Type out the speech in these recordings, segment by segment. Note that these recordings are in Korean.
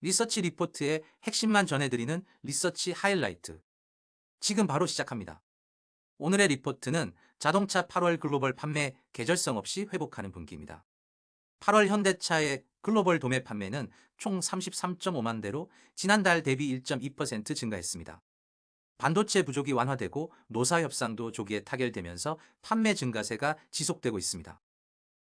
리서치 리포트의 핵심만 전해드리는 리서치 하이라이트. 지금 바로 시작합니다. 오늘의 리포트는 자동차 8월 글로벌 판매 계절성 없이 회복하는 분기입니다. 8월 현대차의 글로벌 도매 판매는 총 33.5만 대로 지난달 대비 1.2% 증가했습니다. 반도체 부족이 완화되고 노사 협상도 조기에 타결되면서 판매 증가세가 지속되고 있습니다.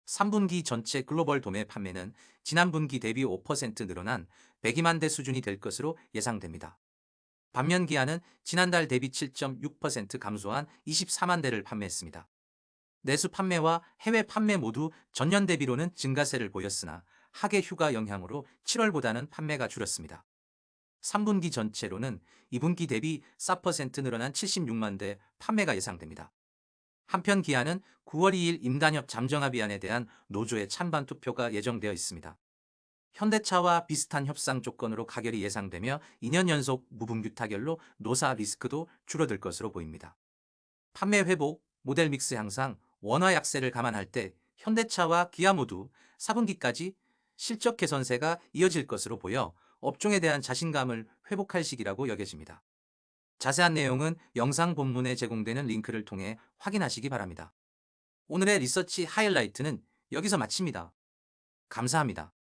3분기 전체 글로벌 도매 판매는 지난 분기 대비 5% 늘어난 102만 대 수준이 될 것으로 예상됩니다. 반면 기아는 지난달 대비 7.6% 감소한 24만 대를 판매했습니다. 내수 판매와 해외 판매 모두 전년 대비로는 증가세를 보였으나 하계 휴가 영향으로 7월보다는 판매가 줄었습니다. 3분기 전체로는 2분기 대비 4% 늘어난 76만 대 판매가 예상됩니다. 한편 기아는 9월 2일 임단협 잠정합의안에 대한 노조의 찬반 투표가 예정되어 있습니다. 현대차와 비슷한 협상 조건으로 가결이 예상되며 2년 연속 무분규 타결로 노사 리스크도 줄어들 것으로 보입니다. 판매 회복, 모델 믹스 향상, 원화 약세를 감안할 때 현대차와 기아 모두 4분기까지 실적 개선세가 이어질 것으로 보여 업종에 대한 자신감을 회복할 시기라고 여겨집니다. 자세한 내용은 영상 본문에 제공되는 링크를 통해 확인하시기 바랍니다. 오늘의 리서치 하이라이트는 여기서 마칩니다. 감사합니다.